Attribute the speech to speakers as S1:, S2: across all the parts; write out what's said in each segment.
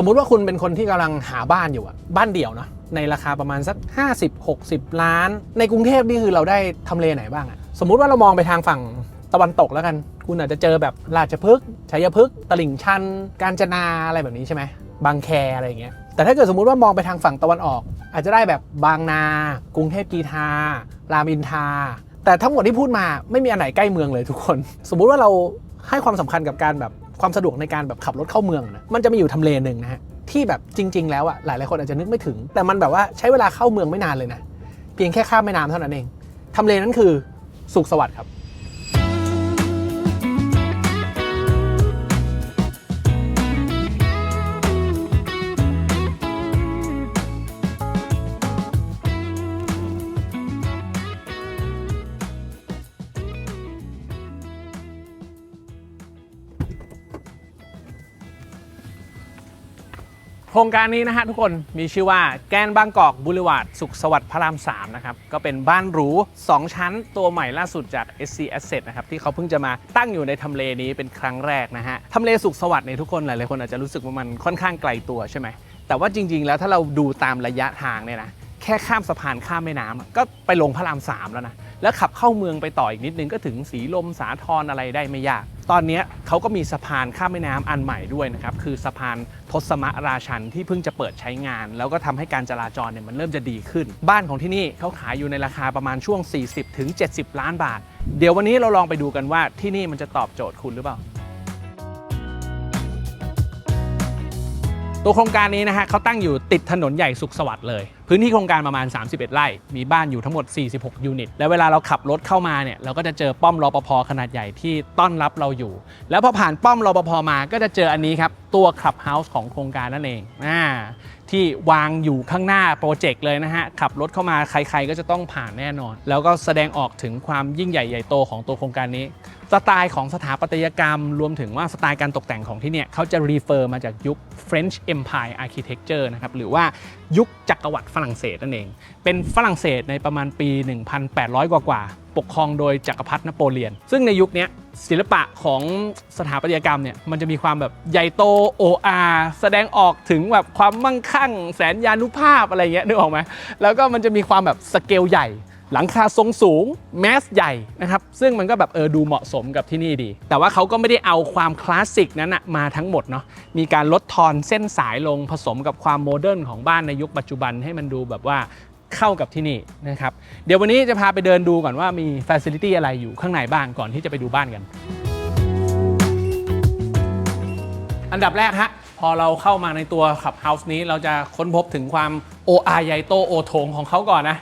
S1: สมมุติว่าคุณเป็นคนที่กำลังหาบ้านอยู่อะบ้านเดี่ยวเนาะในราคาประมาณสัก 50-60 ล้าน ในกรุงเทพนี่คือเราได้ทำเลไหนบ้างอะสมมุติว่าเรามองไปทางฝั่งตะวันตกแล้วกัน คุณอาจจะเจอแบบราชพฤกษ์ชัยพฤกษ์ตลิ่งชัน กาญจนาอะไรแบบนี้ใช่ไหมบางแคอะไรอย่างเงี้ยแต่ถ้าเกิดสมมุติว่ามองไปทางฝั่งตะวันออก อาจจะได้แบบบางนา กรุงเทพกีทารามอินทราแต่ทั้งหมดที่พูดมาไม่มีอันไหนใกล้เมืองเลยทุกคน สมมุติว่าเราให้ความสำคัญกับการแบบ ความสะดวกในการแบบขับรถเข้าเมืองนะมันจะมีอยู่ทำเลหนึ่งนะฮะที่แบบจริง ๆ แล้วอะหลายๆคนอาจจะนึกไม่ถึง แต่มันแบบว่าใช้เวลาเข้าเมืองไม่นานเลยนะเพียงแค่ข้ามแม่น้ำเท่านั้นเองทำเลนั้นคือสุขสวัสดิ์ครับ ครงการนี้นะฮะทุกคนมีชื่อว่าแกนบางกอกบุรวาดสุขสวัสดิ์พระราม 3 นะครับ ก็เป็นบ้านหรู 2 ชั้นตัวใหม่ล่าสุดจาก SC Asset นะครับ ที่เขาเพิ่งจะมาตั้งอยู่ในทำเลนี้เป็นครั้งแรกนะฮะทำเลสุขสวัสดิ์เนี่ยทุกคนหลายๆคนอาจจะรู้สึกว่ามันค่อนข้างไกลตัวใช่ไหมแต่ว่าจริง ๆ แล้วถ้าเราดูตามระยะทางเนี่ยนะแค่ข้ามสะพานข้ามแม่น้ำก็ไปลงพระราม 3 แล้วนะแล้วขับเข้าเมืองไปต่ออีกนิดนึงก็ถึงสีลมสาทรอะไรได้ไม่ยาก ตอนนี้เขาก็มีสะพานข้ามแม่น้ำอันใหม่ด้วยนะครับ คือสะพานทศมราชันที่เพิ่งจะเปิดใช้งาน แล้วก็ทำให้การจราจรเนี่ยมันเริ่มจะดีขึ้น บ้านของที่นี่เขาขายอยู่ในราคาประมาณช่วง 40-70ถึง70ล้านบาท เดี๋ยววันนี้เราลองไปดูกันว่าที่นี่มันจะตอบโจทย์คุณหรือเปล่า ตัวโครงการนี้นะฮะเขาตั้งอยู่ติดถนนใหญ่สุขสวัสดิ์เลย พื้นที่โครงการประมาณ 31 ไร่ มีบ้านอยู่ทั้งหมด 46 ยูนิต และเวลาเราขับรถเข้ามาเนี่ยเราก็จะเจอป้อมรอปภขนาดใหญ่ที่ต้อนรับเราอยู่ แล้วพอผ่านป้อมรอปภมาก็จะเจออันนี้ครับ ตัวคลับเฮาส์ของโครงการนั่นเองอ่า ที่วางอยู่ข้างหน้าโปรเจกต์เลยนะฮะ ขับรถเข้ามาใครๆก็จะต้องผ่านแน่นอน แล้วก็แสดงออกถึงความยิ่งใหญ่ใหญ่โตของตัวโครงการนี้ สไตล์ของสถาปัตยกรรม รวมถึงว่าสไตล์การตกแต่งของที่เนี่ยเขาจะรีเฟอร์มาจากยุค French Empire Architecture นะครับหรือว่ายุคจักรวรรดิฝรั่งเศสนั่นเอง เป็นฝรั่งเศสในประมาณปี 1,800 กว่ากว่าๆ ปกครองโดยจักรพรรดินโปเลียน ซึ่งในยุคนี้ศิลปะของสถาปัตยกรรมเนี่ยมันจะมีความแบบใหญ่โตโออาแสดงออกถึงแบบความมั่งคั่ง แสนยานุภาพอะไรเงี้ยนึกออกไหมแล้วก็มันจะมีความแบบสเกลใหญ่หลังคาทรงสูง แมสใหญ่นะครับ ซึ่งมันก็แบบเออดูเหมาะสมกับที่นี่ดี แต่ว่าเขาก็ไม่ได้เอาความคลาสสิกนั้นนะมาทั้งหมดเนาะมีการลดทอนเส้นสายลงผสมกับความโมเดิร์นของบ้านในยุคปัจจุบันให้มันดูแบบว่า เข้ากับที่นี่นะครับ เดี๋ยววันนี้จะพาไปเดินดูก่อนว่ามีฟ a ซิลิตี้อะไรอยู่ข้างในบ้างก่อนที่จะไปดูบ้านกัน อันดับแรกฮะพอเราเข้ามาในตัวขับเฮาส์นี้เราจะค้นพบถึงความโออาใหญ่โตโอโถงของเขาก่อนนะ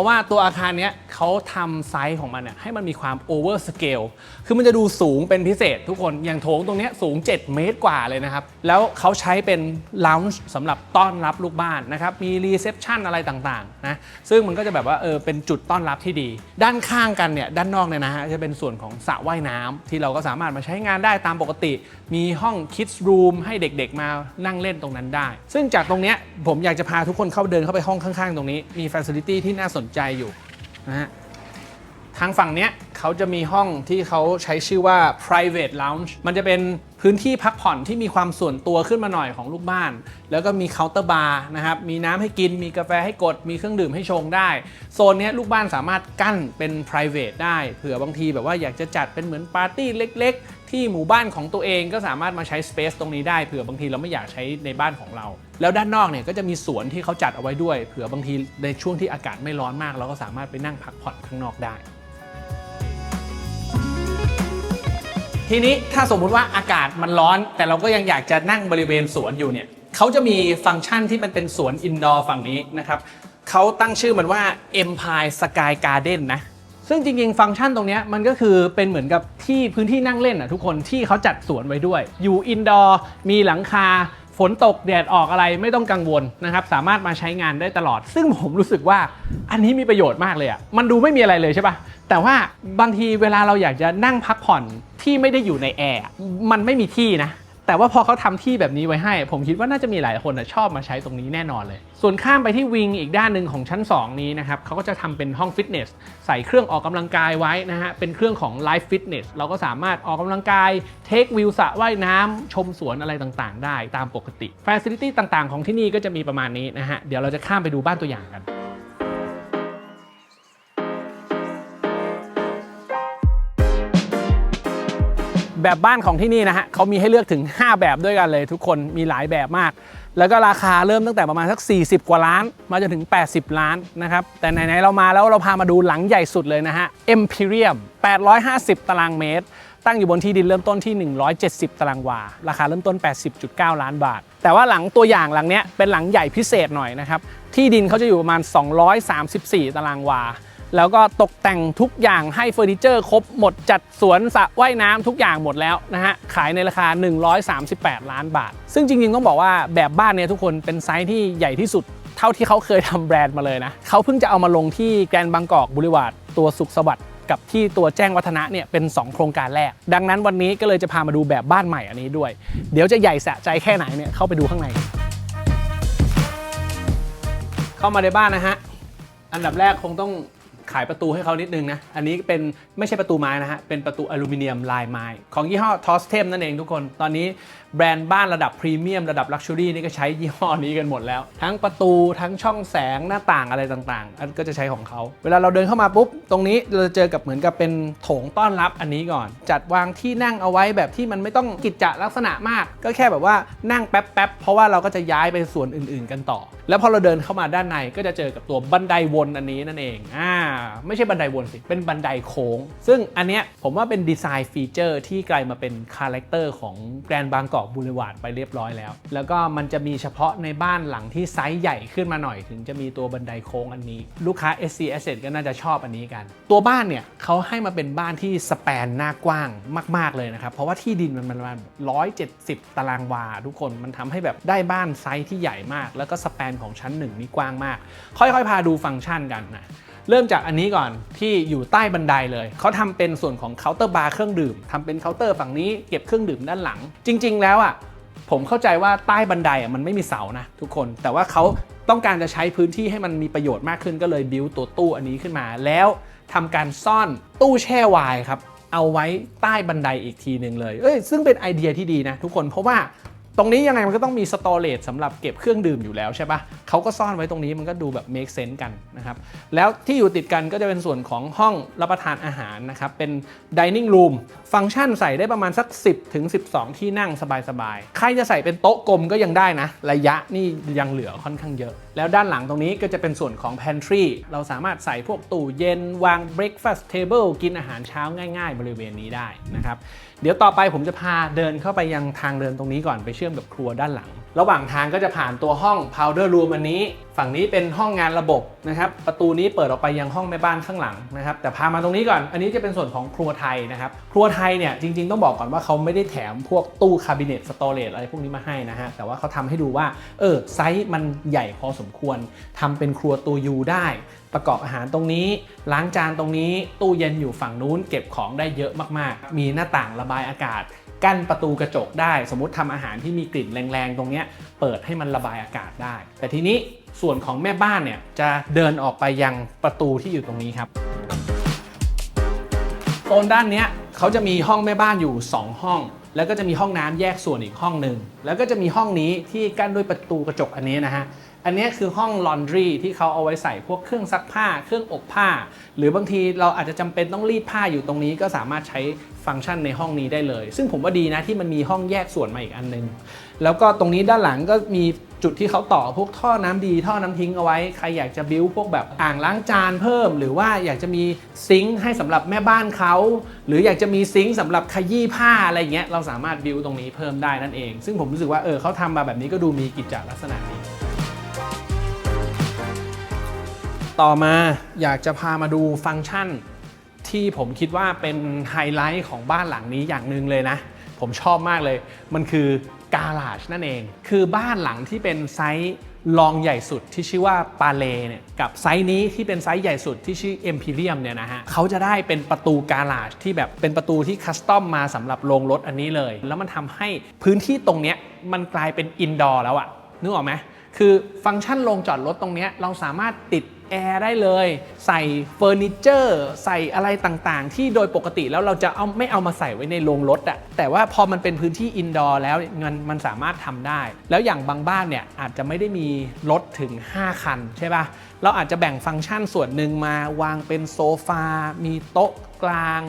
S1: ราะว่าตัวอาคารเนี้ยเขาทำไซส์ของมันเนี่ยให้มันมีความโอเวอร์สเกลคือมันจะดูสูงเป็นพิเศษทุกคนอย่างโถงตรงเนี้ยสูง 7 เมตรกว่าเลยนะครับ แล้วเขาใช้เป็นล u น g e สำหรับต้อนรับลูกบ้านนะครับ มีรีเซพชันอะไรต่างๆนะซึ่งมันก็จะแบบว่าเออเป็นจุดต้อนรับที่ดี ด้านข้างกันเนี่ยด้านนอกเนี่ยนะฮะจะเป็นส่วนของสระว่ายน้ำที่เราก็สามารถมาใช้งานได้ตามปกติ มีห้องคิดส์รูมให้เด็กๆ มานั่งเล่นตรงนั้นได้ ซึ่งจากตรงเนี้ยผมอยากจะพาทุกคนเข้าเดินเข้าไปห้องข้างๆ ตรงนี้มีฟ a ซิลิตี้ที่น่าสนใจอยู่นะฮะทางฝั่งเนี้ยเขาจะมีห้องที่เขาใช้ชื่อว่า private lounge มันจะเป็นพื้นที่พักผ่อนที่มีความส่วนตัวขึ้นมาหน่อยของลูกบ้าน แล้วก็มีเคาน์เตอร์บาร์นะครับ มีน้ำให้กิน มีกาแฟให้กด มีเครื่องดื่มให้ชงได้ โซนเนี้ยลูกบ้านสามารถกั้นเป็น private ได้ เผื่อบางทีแบบว่าอยากจะจัดเป็นเหมือนปาร์ตี้เล็ก ที่หมู่บ้านของตัวเองก็สามารถมาใช้ space ตรงนี้ได้เผื่อบางทีเราไม่อยากใช้ในบ้านของเรา แล้วด้านนอกเนี่ยก็จะมีสวนที่เขาจัดเอาไว้ด้วย เผื่อบางทีในช่วงที่อากาศไม่ร้อนมาก เราก็สามารถไปนั่งพักผ่อนข้างนอกได้ ทีนี้ถ้าสมมุติว่าอากาศมันร้อน แต่เราก็ยังอยากจะนั่งบริเวณสวนอยู่เนี่ยเขาจะมีฟังก์ชันที่มันเป็นสวนอินดอร์ฝั่งนี้นะครับเขาตั้งชื่อมันว่า Empire Sky Garden นะ ซึ่งจริง ๆ ฟังก์ชันตรงนี้มันก็คือเป็นเหมือนกับที่พื้นที่นั่งเล่นอะทุกคนที่เขาจัดสวนไว้ด้วย อยู่อินดอร์มีหลังคาฝนตกแดดออกอะไรไม่ต้องกังวลนะครับ สามารถมาใช้งานได้ตลอด ซึ่งผมรู้สึกว่าอันนี้มีประโยชน์มากเลยอะมันดูไม่มีอะไรเลยใช่ปะแต่ว่าบางทีเวลาเราอยากจะนั่งพักผ่อนที่ไม่ได้อยู่ในแอร์มันไม่มีที่นะ แต่ว่าพอเขาทำที่แบบนี้ไว้ให้ ผมคิดว่าน่าจะมีหลายคนชอบมาใช้ตรงนี้แน่นอนเลย ส่วนข้ามไปที่วิงอีกด้านหนึ่งของชั้น 2 นี้นะครับเขาก็จะทำเป็นห้องฟิตเนสใส่เครื่องออกกำลังกายไว้นะฮะเป็นเครื่องของ Life Fitness เราก็สามารถออกกำลังกายเทควิวสระว่ายน้ำชมสวนอะไรต่างๆ ได้ตามปกติ Facility ต่างๆ ของที่นี่ก็จะมีประมาณนี้นะฮะเดี๋ยวเราจะข้ามไปดูบ้านตัวอย่างกัน แบบบ้านของที่นี่นะฮะเขามีให้เลือกถึง 5 แบบด้วยกันเลย ทุกคนมีหลายแบบมาก แล้วก็ราคาเริ่มตั้งแต่ประมาณสัก 40 กว่าล้าน มาจนถึง 80 ล้านนะครับ แต่ไหน ๆ เรามาแล้วเราพามาดูหลังใหญ่สุดเลยนะฮะ Empyreum 850 ตารางเมตร ตั้งอยู่บนที่ดินเริ่มต้นที่ 170 ตารางวา ราคาเริ่มต้น 80.9 ล้านบาท แต่ว่าหลังตัวอย่างหลังเนี้ยเป็นหลังใหญ่พิเศษหน่อยนะครับที่ดินเขาจะอยู่ประมาณ 234 ตารางวา แล้วก็ตกแต่งทุกอย่างให้เฟอร์นิเจอร์ครบหมดจัดสวนสระว่ายน้ำทุกอย่างหมดแล้วนะฮะ ขายในราคา 138 ล้านบาท ซึ่งจริงๆ ต้องบอกว่าแบบบ้านเนี่ยทุกคนเป็นไซส์ที่ใหญ่ที่สุด เท่าที่เขาเคยทำแบรนด์มาเลยนะ เขาเพิ่งจะเอามาลงที่แกรนบางกอกบุริวาร์ดตัวสุขสวัสดิ์กับที่ตัวแจ้งวัฒนะเนี่ยเป็น 2 โครงการแรก ดังนั้นวันนี้ก็เลยจะพามาดูแบบบ้านใหม่อันนี้ด้วย เดี๋ยวจะใหญ่สะใจแค่ไหนเนี่ยเข้าไปดูข้างใน เข้ามาในบ้านนะฮะอันดับแรกคงต้อง ขายประตูให้เขานิดนึงนะ อันนี้เป็นไม่ใช่ประตูไม้นะฮะ เป็นประตูอลูมิเนียมลายไม้ ของยี่ห้อทอสเทมนั่นเองทุกคน ตอนนี้แบรนด์บ้านระดับพรีเมียมระดับลักชัวรี่นี่ก็ใช้ยี่ห้อนี้กันหมดแล้ว ทั้งประตูทั้งช่องแสงหน้าต่างอะไรต่างๆ อันก็จะใช้ของเขา เวลาเราเดินเข้ามาปุ๊บ ตรงนี้เราจะเจอกับเหมือนกับเป็นโถงต้อนรับอันนี้ก่อน จัดวางที่นั่งเอาไว้แบบที่มันไม่ต้องกิจจะลักษณะมาก ก็แค่แบบว่านั่งแป๊บๆเพราะว่าเราก็จะย้ายไปส่วนอื่น ๆ กันต่อ แล้วพอเราเดินเข้ามาด้านในก็จะเจอกับตัวบันไดวนอันนี้นั่นเองอ่าไม่ใช่บันไดวนสิ เป็นบันไดโค้ง ซึ่งอันเนี้ยผมว่าเป็นดีไซน์ฟีเจอร์ที่กลายมาเป็นคาแรคเตอร์ของแกรนด์บางกอกบูเลวาร์ดไปเรียบร้อยแล้ว แล้วก็มันจะมีเฉพาะในบ้านหลังที่ไซส์ใหญ่ขึ้นมาหน่อยถึงจะมีตัวบันไดโค้งอันนี้ ลูกค้า SC Asset ก็น่าจะชอบอันนี้กัน ตัวบ้านเนี่ยเขาให้มาเป็นบ้านที่สแปนหน้ากว้างมาก ๆเลยนะครับ เพราะว่าที่ดินมันประมาณ170 ตารางวา ทุกคน มันทำให้แบบได้บ้านไซส์ที่ใหญ่มาก แล้วก็สแปนของชั้นหนึ่งนี่กว้างมาก ค่อยๆ พาดูฟังก์ชันกันนะ เริ่มจากอันนี้ก่อนที่อยู่ใต้บันไดเลย เขาทำเป็นส่วนของเคาน์เตอร์บาร์เครื่องดื่มทำเป็นเคาน์เตอร์ฝั่งนี้เก็บเครื่องดื่มด้านหลัง จริง ๆ แล้วอะผมเข้าใจว่าใต้บันไดอะมันไม่มีเสานะทุกคน แต่ว่าเขาต้องการจะใช้พื้นที่ให้มันมีประโยชน์มากขึ้นก็เลยบิวตัวตู้อันนี้ขึ้นมา แล้วทำการซ่อนตู้แช่ไวน์ครับเอาไว้ใต้บันไดอีกทีหนึ่งเลย เอ้ยซึ่งเป็นไอเดียที่ดีนะทุกคนเพราะว่า ตรงนี้ยังไงมันก็ต้องมีสตอเรจสำหรับเก็บเครื่องดื่มอยู่แล้วใช่ปะเขาก็ซ่อนไว้ตรงนี้มันก็ดูแบบ make sense กันนะครับ แล้วที่อยู่ติดกันก็จะเป็นส่วนของห้องรับประทานอาหารนะครับ เป็น dining room ฟังก์ชันใส่ได้ประมาณสัก 10ถึง12 ที่นั่งสบายๆ ใครจะใส่เป็นโต๊ะกลมก็ยังได้นะ ระยะนี่ยังเหลือค่อนข้างเยอะ แล้วด้านหลังตรงนี้ก็จะเป็นส่วนของ pantry เราสามารถใส่พวกตู้เย็นวาง breakfast table กินอาหารเช้าง่าย ๆ บริเวณนี้ได้นะครับ เดี๋ยวต่อไปผมจะพาเดินเข้าไปยังทางเดินตรงนี้ก่อนไปชื่อมกับครัวด้านหลัง ระหว่างทางก็จะผ่านตัวห้อง powder room อันนี้ ฝั่งนี้เป็นห้องงานระบบนะครับ ประตูนี้เปิดออกไปยังห้องแม่บ้านข้างหลังนะครับ แต่พามาตรงนี้ก่อน อันนี้จะเป็นส่วนของครัวไทยนะครับ ครัวไทยเนี่ยจริงๆต้องบอกก่อนว่าเขาไม่ได้แถมพวกตู้คาบิเนตสตอเรจอะไรพวกนี้มาให้นะฮะ แต่ว่าเขาทำให้ดูว่า เออไซส์มันใหญ่พอสมควรทำเป็นครัวตัวยูได้ประกอบอาหารตรงนี้ ล้างจานตรงนี้ ตู้เย็นอยู่ฝั่งนู้น เก็บของได้เยอะมากๆ มีหน้าต่างระบายอากาศ กั้นประตูกระจกได้ สมมติทำอาหารที่มีกลิ่นแรงๆ ตรงเนี้ยเปิดให้มันระบายอากาศได้ แต่ทีนี้ส่วนของแม่บ้านเนี่ยจะเดินออกไปยังประตูที่อยู่ตรงนี้ครับโซนด้านเนี้ยเขาจะมีห้องแม่บ้านอยู่ 2 ห้อง แล้วก็จะมีห้องน้ำแยกส่วนอีกห้องหนึ่งแล้วก็จะมีห้องนี้ที่กั้นด้วยประตูกระจกอันนี้นะฮะ อันนี้คือห้องลอนดรีที่เขาเอาไว้ใส่พวกเครื่องซักผ้า เครื่องอบผ้า หรือบางทีเราอาจจะจำเป็นต้องรีดผ้าอยู่ตรงนี้ก็สามารถใช้ฟังก์ชันในห้องนี้ได้เลย ซึ่งผมว่าดีนะที่มันมีห้องแยกส่วนมาอีกอันนึง แล้วก็ตรงนี้ด้านหลังก็มีจุดที่เขาต่อพวกท่อน้ำดีท่อน้ำทิ้งเอาไว้ ใครอยากจะบิ้วพวกแบบอ่างล้างจานเพิ่ม หรือว่าอยากจะมีซิงค์ให้สำหรับแม่บ้านเขาหรืออยากจะมีซิงค์สำหรับขยี้ผ้าอะไรเงี้ยเราสามารถบิ้วตรงนี้เพิ่มได้นั่นเอง ซึ่งผมรู้สึกว่าเออเขาทำมาแบบนี้ก็ดูมีกิจจลักษณะดี ต่อมาอยากจะพามาดูฟังก์ชัน ที่ผมคิดว่าเป็นไฮไลท์ของบ้านหลังนี้อย่างหนึ่งเลยนะ ผมชอบมากเลย มันคือการาจนั่นเอง คือบ้านหลังที่เป็นไซส์ลองใหญ่สุดที่ชื่อว่าปาเลเนี่ยกับไซส์นี้ที่เป็นไซส์ใหญ่สุดที่ชื่อ Empyreum เนี่ยนะฮะเขาจะได้เป็นประตูการาจที่แบบเป็นประตูที่คัสตอมมาสำหรับโรงรถอันนี้เลย แล้วมันทำให้พื้นที่ตรงเนี้ยมันกลายเป็นอินดอร์แล้วอะนึกออกไหมคือฟังก์ชันโรงจอดรถตรงนี้เราสามารถติด แอร์ได้เลย ใส่เฟอร์นิเจอร์ ใส่อะไรต่างๆ ที่โดยปกติแล้วเราจะเอาไม่เอามาใส่ไว้ในโรงรถอะแต่ว่าพอมันเป็นพื้นที่อินดอร์แล้วมันมันสามารถทำได้ แล้วอย่างบางบ้านเนี่ยอาจจะไม่ได้มีรถถึง 5 คันใช่ปะ่ะเราอาจจะแบ่งฟังก์ชันส่วนหนึ่งมาวางเป็นโซฟา มีโต๊ะกลาง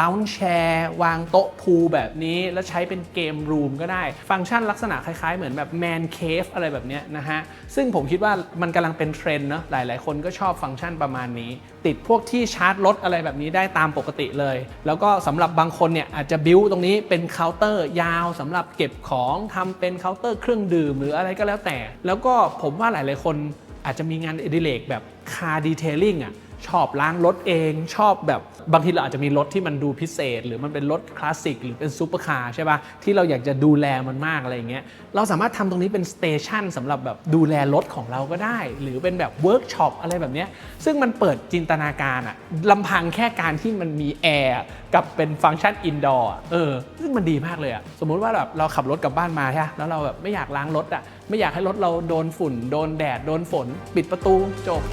S1: ลาวน์แชร์วางโต๊ะพูลแบบนี้ แล้วใช้เป็นเกมรูมก็ได้ ฟังก์ชันลักษณะคล้ายๆ เหมือนแบบแมนเคฟอะไรแบบเนี้ยนะฮะ ซึ่งผมคิดว่ามันกำลังเป็นเทรนด์เนาะหลายๆ คนก็ชอบฟังก์ชันประมาณนี้ ติดพวกที่ชาร์จรถอะไรแบบนี้ได้ตามปกติเลย แล้วก็สำหรับบางคนเนี่ยอาจจะบิวตรงนี้เป็นเคาน์เตอร์ยาวสำหรับเก็บของทำเป็นเคาน์เตอร์เครื่องดื่มหรืออะไรก็แล้วแต่ แล้วก็ผมว่าหลายๆคนอาจจะมีงานอดิเรกแบบคาร์ดีเทลลิ่งอะ ชอบล้างรถเองชอบแบบบางทีเราอาจจะมีรถที่มันดูพิเศษ หรือมันเป็นรถคลาสสิกหรือเป็นซูเปอร์คาร์ใช่ปะ่ะที่เราอยากจะดูแลมันมากอะไรอย่างเงี้ยเราสามารถทำตรงนี้เป็นสเตชันสำหรับแบบดูแลรถของเราก็ได้ หรือเป็นแบบเวิร์กช็อปอะไรแบบเนี้ยซึ่งมันเปิดจินตนาการอะลำพังแค่การที่มันมีแอร์กับเป็นฟังก์ชันอินดอร์เออซึ่งมันดีมากเลยอะสมมุติว่าแบบเราขับรถกลับบ้านมาใช่ปะแล้วเราแบบไม่อยากล้างรถอะไม่อยากให้รถเราโดนฝุ่น โดนแดดโดนฝน ปิดประตูจบ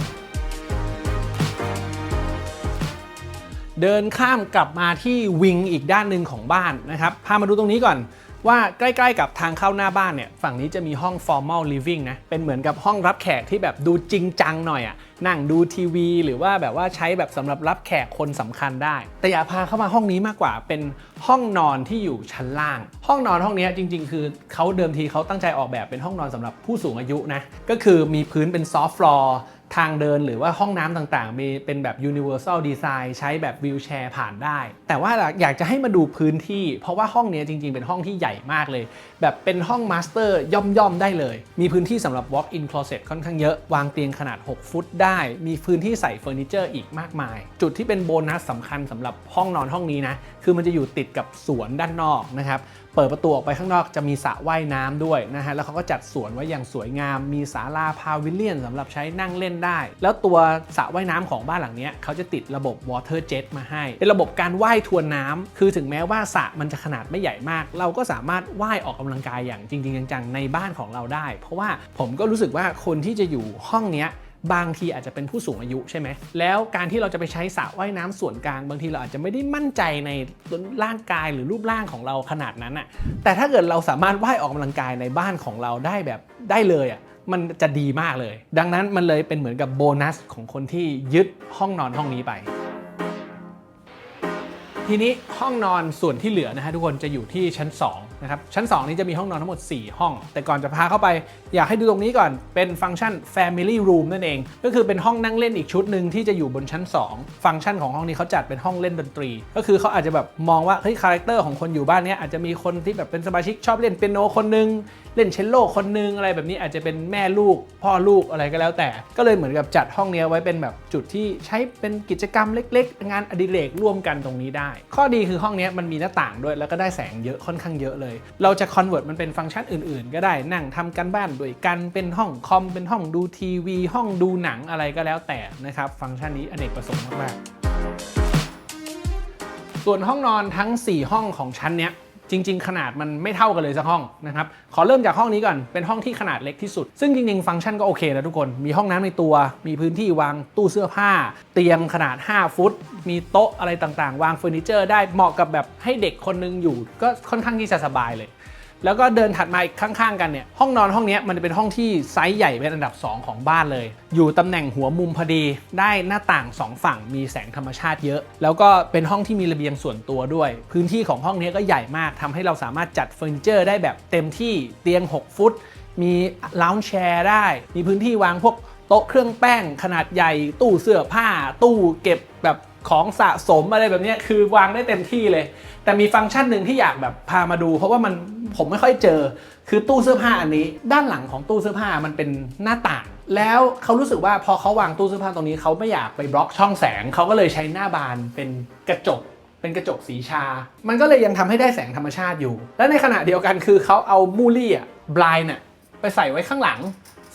S1: เดินข้ามกลับมาที่วิงอีกด้านหนึ่งของบ้านนะครับพามาดูตรงนี้ก่อนว่าใกล้ๆกับทางเข้าหน้าบ้านเนี่ยฝั่งนี้จะมีห้อง formal living นะ เป็นเหมือนกับห้องรับแขกที่แบบดูจริงจังหน่อยอะ่ะนั่งดูทีวี หรือว่าแบบว่าใช้แบบสำหรับรับแขกคนสำคัญได้ แต่อย่าพาเข้ามาห้องนี้มากกว่าเป็นห้องนอนที่อยู่ชั้นล่าง ห้องนอนห้องนี้จริง ๆ คือเขาเดิมทีเขาตั้งใจออกแบบเป็นห้องนอนสำหรับผู้สูงอายุนะก็คือมีพื้นเป็น soft floor ทางเดินหรือว่าห้องน้ำต่างๆ มีเป็นแบบ universal design ใช้แบบวิวแชร์ผ่านได้ แต่ว่าอยากจะให้มาดูพื้นที่ เพราะว่าห้องนี้จริงๆ เป็นห้องที่ใหญ่มากเลย แบบเป็นห้องมาสเตอร์ย่อมๆได้เลย มีพื้นที่สำหรับ walk in closet ค่อนข้างเยอะ วางเตียงขนาด 6 ฟุตได้ มีพื้นที่ใส่เฟอร์นิเจอร์อีกมากมาย จุดที่เป็นโบนัสสำคัญสำหรับห้องนอนห้องนี้นะ คือมันจะอยู่ติดกับสวนด้านนอกนะครับ เปิดประตูออกไปข้างนอกจะมีสระว่ายน้ำด้วยนะฮะ แล้วเขาก็จัดสวนไว้อย่างสวยงาม มีศาลาพาวิเลียนสำหรับใช้นั่งเล่นได้ แล้วตัวสระว่ายน้ำของบ้านหลังเนี้ยเขาจะติดระบบ water jet มาให้ เป็นระบบการว่ายทวนน้ำคือถึงแม้ว่าสระมันจะขนาดไม่ใหญ่มาก เราก็สามารถว่ายออกกำลังกายอย่างจริง ๆ จังๆในบ้านของเราได้ เพราะว่าผมก็รู้สึกว่าคนที่จะอยู่ห้องเนี้ยบางทีอาจจะเป็นผู้สูงอายุใช่ไหม แล้วการที่เราจะไปใช้สระว่ายน้ำส่วนกลาง บางทีเราอาจจะไม่ได้มั่นใจในร่างกายหรือรูปร่างของเราขนาดนั้นอะแต่ถ้าเกิดเราสามารถว่ายออกกำลังกายในบ้านของเราได้แบบได้เลยอะมันจะดีมากเลย ดังนั้นมันเลยเป็นเหมือนกับโบนัสของคนที่ยึดห้องนอนห้องนี้ไป ทีนี้ห้องนอนส่วนที่เหลือนะฮะทุกคนจะอยู่ที่ชั้น 2 นะครับชั้น 2 นี้จะมีห้องนอนทั้งหมด 4 ห้อง แต่ก่อนจะพาเข้าไป อยากให้ดูตรงนี้ก่อนเป็นฟังก์ชัน Family Room นั่นเอง ก็คือเป็นห้องนั่งเล่นอีกชุดหนึ่งที่จะอยู่บนชั้น 2 ฟังก์ชันของห้องนี้เขาจัดเป็นห้องเล่นดนตรี ก็คือเขาอาจจะแบบมองว่าเฮ้ยคาแรคเตอร์ของคนอยู่บ้านนี้อาจจะมีคนที่แบบเป็นสมาชิกชอบเล่นเปียโนคนหนึงเล่นเชลโลคนหนึงอะไรแบบนี้อาจจะเป็นแม่ลูก พ่อลูกอะไรก็แล้วแต่ ก็เลยเหมือนกับจัดห้องนี้ไว้เป็นแบบจุดที่ใช้เป็นกิจกรรมเล็ก ๆ งานอดิเรกร่วมกันตรงนี้ได้ ข้อดีคือห้องนี้มันมีหน้าต่างด้วยแล้วก็ได้แสงเยอะค่อนข้างเยอะเลยเราจะคอนเวิร์ตมันเป็นฟังก์ชันอื่นๆ ก็ได้นั่งทำกันบ้านด้วยกันเป็นห้องคอมเป็นห้องดูทีวี ห้องดูหนังอะไรก็แล้วแต่นะครับ ฟังก์ชันนี้อเนกประสงค์มากๆส่วนห้องนอนทั้ง 4 ห้องของชั้นเนี้ย จริง ๆ ขนาดมันไม่เท่ากันเลยสักห้องนะครับ ขอเริ่มจากห้องนี้ก่อน เป็นห้องที่ขนาดเล็กที่สุด ซึ่งจริง ๆ ฟังก์ชันก็โอเคนะทุกคน มีห้องน้ำในตัว มีพื้นที่วางตู้เสื้อผ้า เตียงขนาด 5 ฟุต มีโต๊ะอะไรต่างๆ วางเฟอร์นิเจอร์ได้ เหมาะกับแบบให้เด็กคนนึงอยู่ ก็ค่อนข้างที่จะสบายเลย แล้วก็เดินถัดมาอีกข้างๆกันเนี่ยห้องนอนห้องนี้มันจะเป็นห้องที่ไซส์ใหญ่เป็นอันดับ 2 ของบ้านเลย อยู่ตำแหน่งหัวมุมพอดี ได้หน้าต่าง 2 ฝั่งมีแสงธรรมชาติเยอะ แล้วก็เป็นห้องที่มีระเบียงส่วนตัวด้วย พื้นที่ของห้องนี้ก็ใหญ่มากทำให้เราสามารถจัดเฟอร์นิเจอร์ได้แบบเต็มที่เตียง 6 ฟุต มีลาวน์แชร์ได้ มีพื้นที่วางพวกโต๊ะเครื่องแป้งขนาดใหญ่ ตู้เสื้อผ้า ตู้เก็บแบบของสะสมอะไรแบบนี้คือวางได้เต็มที่เลย แต่มีฟังก์ชันหนึ่งที่อยากแบบพามาดู เพราะว่ามัน ผมไม่ค่อยเจอ คือตู้เสื้อผ้าอันนี้ ด้านหลังของตู้เสื้อผ้ามันเป็นหน้าต่าง แล้วเขารู้สึกว่าพอเขาวางตู้เสื้อผ้าตรงนี้เขาไม่อยากไปบล็อกช่องแสงเขาก็เลยใช้หน้าบานเป็นกระจกเป็นกระจกสีชา มันก็เลยยังทำให้ได้แสงธรรมชาติอยู่ และในขณะเดียวกันคือเขาเอามูลี่อะบลายน่ะไปใส่ไว้ข้างหลัง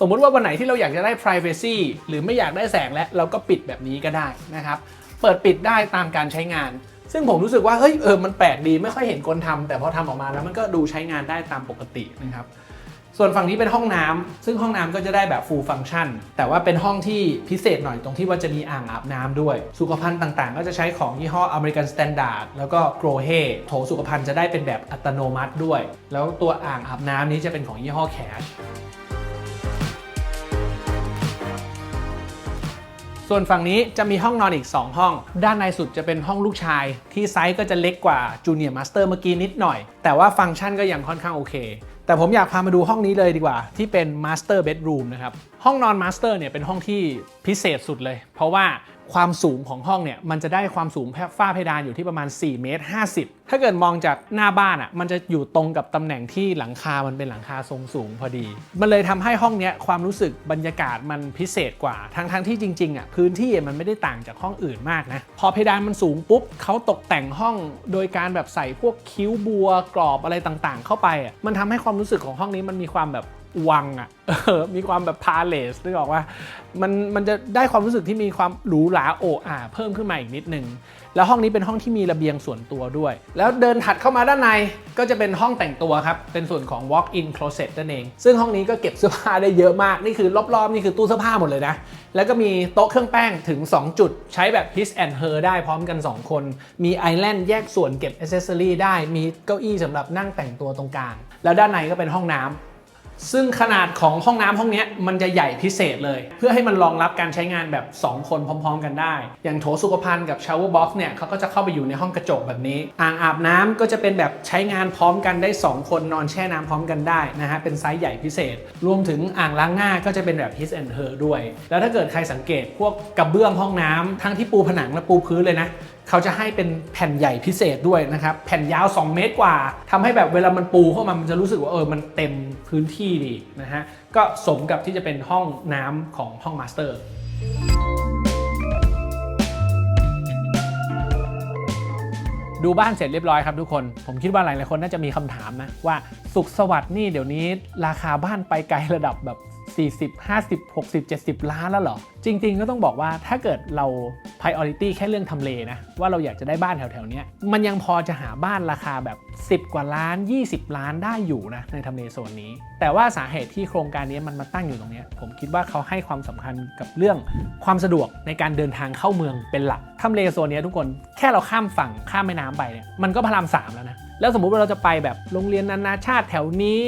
S1: สมมุติว่าวันไหนที่เราอยากจะได้ privacy หรือไม่อยากได้แสงและเราก็ปิดแบบนี้ก็ได้นะครับ เปิดปิดได้ตามการใช้งาน ซึ่งผมรู้สึกว่าเฮ้ยเออมันแปลกดีไม่ค่อยเห็นคนทำแต่พอทำออกมาแล้วมันก็ดูใช้งานได้ตามปกตินะครับส่วนฝั่งนี้เป็นห้องน้ำซึ่งห้องน้ำก็จะได้แบบ full function แต่ว่าเป็นห้องที่พิเศษหน่อยตรงที่ว่าจะมีอ่างอาบน้ำด้วย สุขภัณฑ์ต่างๆ ก็จะใช้ของยี่ห้อ American Standard แล้วก็ g r o h e โถสุขภัณฑ์จะได้เป็นแบบอัตโนมัติด้วย แล้วตัวอ่างอาบน้ำนี้จะเป็นของยี่ห้อ Cash ส่วนฝั่งนี้จะมีห้องนอนอีก 2 ห้อง ด้านในสุดจะเป็นห้องลูกชาย ที่ไซส์ก็จะเล็กกว่าจูเนียร์มาสเตอร์เมื่อกี้นิดหน่อย แต่ว่าฟังก์ชันก็ยังค่อนข้างโอเค แต่ผมอยากพามาดูห้องนี้เลยดีกว่า ที่เป็นมาสเตอร์เบดรูมนะครับห้องนอน Master เนี่ยเป็นห้องที่พิเศษสุดเลย เพราะว่าความสูงของห้องเนี่ยมันจะได้ความสูงฝ้าเพดานอยู่ที่ประมาณ4เมตร50 ถ้าเกิดมองจากหน้าบ้านอะมันจะอยู่ตรงกับตำแหน่งที่หลังคา มันเป็นหลังคาทรงสูงพอดี มันเลยทำให้ห้องเนี้ยความรู้สึกบรรยากาศมันพิเศษกว่าทั้งทั้งที่จริงๆอะพื้นที่มันไม่ได้ต่างจากห้องอื่นมากนะพอเพดานมันสูงปุ๊บเขาตกแต่งห้องโดยการแบบใส่พวกคิ้วบัวกรอบอะไรต่างๆ เข้าไปอะมันทำให้ความรู้สึกของห้องนี้มันมีความแบบ วังอะ่ะมีความแบบพาเลสนึกออกว่ามันมันจะได้ความรู้สึกที่มีความหรูหราโอ้อาเพิ่มขึ้นมาอีกนิดนึง แล้วห้องนี้เป็นห้องที่มีระเบียงส่วนตัวด้วย แล้วเดินถัดเข้ามาด้านในก็จะเป็นห้องแต่งตัวครับ เป็นส่วนของ walk-in closet นั่นเอง ซึ่งห้องนี้ก็เก็บเสื้อผ้าได้เยอะมาก นี่คือรอบๆ นี่คือตู้เสื้อผ้าหมดเลยนะ แล้วก็มีโต๊ะเครื่องแป้งถึง 2 จุด ใช้แบบ his and her ได้พร้อมกัน 2 คน มีไอแลนด์แยกส่วนเก็บอ c เซสซอรีได้ มีเก้าอี้สำหรับนั่งแต่งตัวตรงกลาง แล้วด้านในก็เป็นห้องน้ำ ซึ่งขนาดของห้องน้ำห้องนี้มันจะใหญ่พิเศษเลย เพื่อให้มันรองรับการใช้งานแบบ 2 คนพร้อม ๆ กันได้ อย่างโถสุขภัณฑ์กับชาวเวอร์บ็อกซ์เนี่ยเขาก็จะเข้าไปอยู่ในห้องกระจกแบบนี้ อ่างอาบน้ำก็จะเป็นแบบใช้งานพร้อมกันได้ 2 คนนอนแช่น้ำพร้อมกันได้นะฮะเป็นไซส์ใหญ่พิเศษ รวมถึงอ่างล้างหน้าก็จะเป็นแบบ his and her ด้วย แล้วถ้าเกิดใครสังเกตพวกกระเบื้องห้องน้ำทั้งที่ปูผนังและปูพื้นเลยนะเขาจะให้เป็นแผ่นใหญ่พิเศษด้วยนะครับ แผ่นยาว 2 เมตรกว่าทำให้แบบเวลามันปูเข้ามามันจะรู้สึกว่าเออมันเต็ม พื้นที่ดีนะฮะก็สมกับที่จะเป็นห้องน้ำของห้องมาสเตอร์ดูบ้านเสร็จเรียบร้อยครับทุกคน ผมคิดว่าหลายๆคนน่าจะมีคำถามนะว่าสุขสวัสดิ์นี่เดี๋ยวนี้ราคาบ้านไปไกลระดับแบบ 40 50 60 70 ล้านแล้วเหรอ จริง ๆ ก็ต้องบอกว่าถ้าเกิดเรา priority แค่เรื่องทำเลนะ ว่าเราอยากจะได้บ้านแถวๆนี้มันยังพอจะหาบ้านราคาแบบ 10 กว่าล้าน 20 ล้านได้อยู่นะในทำเลโซนนี้ แต่ว่าสาเหตุที่โครงการนี้มันมาตั้งอยู่ตรงนี้ผมคิดว่าเขาให้ความสำคัญกับเรื่องความสะดวกในการเดินทางเข้าเมืองเป็นหลักทำเลโซนนี้ทุกคนแค่เราข้ามฝั่งข้ามแม่น้ำไปเนี่ยมันก็พระรามสามแล้วนะแล้วสมมุติว่าเราจะไปแบบโรงเรียนนานาชาติแถวนี้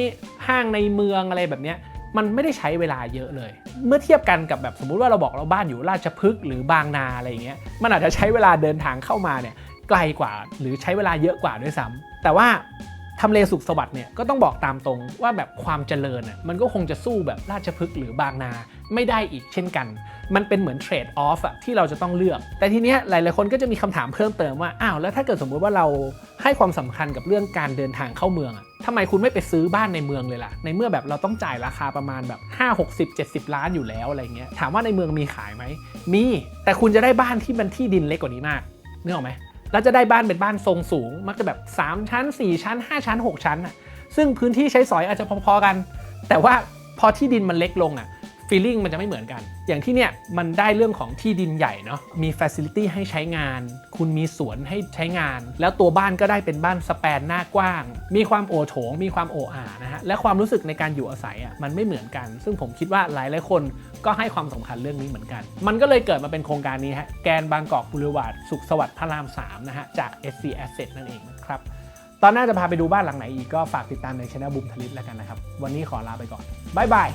S1: ห้างในเมืองอะไรแบบเนี้ย มันไม่ได้ใช้เวลาเยอะเลย เมื่อเทียบกันกับแบบสมมุติว่าเราบอกเราบ้านอยู่ราชพฤกษ์หรือบางนาอะไรอย่างเงี้ยมันอาจจะใช้เวลาเดินทางเข้ามาเนี่ยไกลกว่าหรือใช้เวลาเยอะกว่าด้วยซ้ำแต่ว่า ทำเลสุขสวัสดิ์เนี่ยก็ต้องบอกตามตรงว่าแบบความเจริญอะมันก็คงจะสู้แบบราชพฤกษ์หรือบางนาไม่ได้อีกเช่นกัน มันเป็นเหมือนเทรดออฟอะที่เราจะต้องเลือก แต่ทีเนี้ยหลายๆคนก็จะมีคำถามเพิ่มเติมว่าอ้าวแล้วถ้าเกิดสมมุติว่าเราให้ความสำคัญกับเรื่องการเดินทางเข้าเมืองอะทำไมคุณไม่ไปซื้อบ้านในเมืองเลยล่ะ ในเมื่อแบบเราต้องจ่ายราคาประมาณแบบ5 60 70 ล้านอยู่แล้วอะไรเงี้ยถามว่าในเมืองมีขายไหมมีแต่คุณจะได้บ้านที่มันที่ดินเล็กกว่านี้มากนึกออกไหม แล้วจะได้บ้านเป็นบ้านทรงสูง มักจะแบบ 3 ชั้น 4 ชั้น 5 ชั้น 6 ชั้นอะซึ่งพื้นที่ใช้สอยอาจจะพอๆกัน แต่ว่าพอที่ดินมันเล็กลงอะ ฟีลลิ่งมันจะไม่เหมือนกัน อย่างที่เนี่ยมันได้เรื่องของที่ดินใหญ่เนาะ มีฟ a ซิลิตี้ให้ใช้งาน คุณมีสวนให้ใช้งาน แล้วตัวบ้านก็ได้เป็นบ้านสแปนหน้ากว้าง มีความโอโถง มีความโออานะฮะ และความรู้สึกในการอยู่อาศัยอะมันไม่เหมือนกัน ซึ่งผมคิดว่าหลายหลายคนก็ให้ความสำคัญเรื่องนี้เหมือนกัน มันก็เลยเกิดมาเป็นโครงการนี้ฮะ แกนบางกอกบุรวาดสุขสวัสดิ์พระราม3นะฮะ จาก SC Asset นั่นเองนะครับ ตอนหน้าจะพาไปดูบ้านหลังไหนอีกก็ฝากติดตามในช anel บุมทลิตแล้วกันนะครับ วันนี้ขอลาไปก่อน บ๊ายบาย